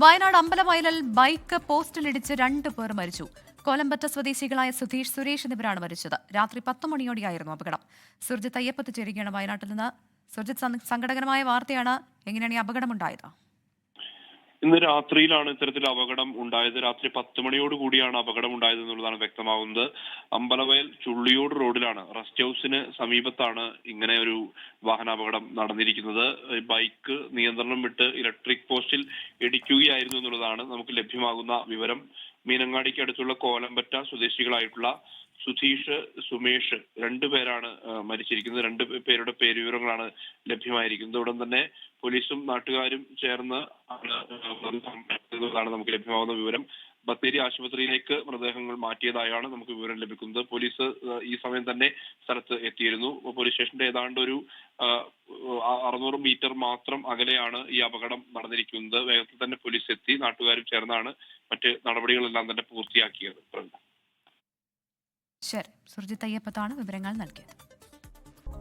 Wayanad അമ്പലവയലിൽ bike പോസ്റ്റിലിടിച്ച് രണ്ട് പേർ മരിച്ചു. കോലമ്പറ്റ സ്വദേശികളായ സുധീഷ് സുരേഷ് എന്നിവരാണ് മരിച്ചത്. രാത്രി പത്ത് മണിയോടെയായിരുന്നു അപകടം. സുർജിത് അയ്യപ്പത്ത് ചേരുകയാണ് വയനാട്ടിൽ നിന്ന്. സുർജിത് സങ്ക- സങ്കടകരമായ വാർത്തയാണ്. എങ്ങനെയാണ് ഈ അപകടമുണ്ടായത്? ഇന്ന് രാത്രിയിലാണ് ഇത്തരത്തിൽ അപകടം ഉണ്ടായത്. രാത്രി പത്ത് മണിയോട് കൂടിയാണ് അപകടം ഉണ്ടായത് എന്നുള്ളതാണ് വ്യക്തമാവുന്നത്. അമ്പലവയൽ ചുള്ളിയോട് റോഡിലാണ് റെസ്റ്റ് ഹൗസിന് സമീപത്താണ് ഇങ്ങനെ ഒരു വാഹനാപകടം നടന്നിരിക്കുന്നത്. ബൈക്ക് നിയന്ത്രണം വിട്ട് ഇലക്ട്രിക് പോസ്റ്റിൽ ഇടിക്കുകയായിരുന്നു എന്നുള്ളതാണ് നമുക്ക് ലഭ്യമാകുന്ന വിവരം. മീനങ്ങാടിക്ക് അടുത്തുള്ള കോലമ്പറ്റ സ്വദേശികളായിട്ടുള്ള സുധീഷ് സുമേഷ് രണ്ടുപേരാണ് മരിച്ചിരിക്കുന്നത്. രണ്ടു പേരുടെ പേരുവിവരങ്ങളാണ് ലഭ്യമായിരിക്കുന്നത്. ഉടൻ തന്നെ പോലീസും നാട്ടുകാരും ചേർന്ന് ആണ് നമുക്ക് ലഭ്യമാകുന്ന വിവരം. ബത്തേരി ആശുപത്രിയിലേക്ക് മൃതദേഹങ്ങൾ മാറ്റിയതായാണ് നമുക്ക് വിവരം ലഭിക്കുന്നത്. പോലീസ് ഈ സമയം തന്നെ സ്ഥലത്ത് എത്തിയിരുന്നു. പോലീസ് സ്റ്റേഷന്റെ ഏതാണ്ട് ഒരു അറുന്നൂറ് മീറ്റർ മാത്രം അകലെയാണ് ഈ അപകടം നടന്നിരിക്കുന്നത്. വേഗത്തിൽ തന്നെ പോലീസ് എത്തി. നാട്ടുകാരും ചേർന്നാണ് മറ്റ് നടപടികളെല്ലാം തന്നെ പൂർത്തിയാക്കിയത്. സുർജിത് ശരി. സുർജിത്ത് അയ്യപ്പത്താണ് വിവരങ്ങൾ നൽകിയത്.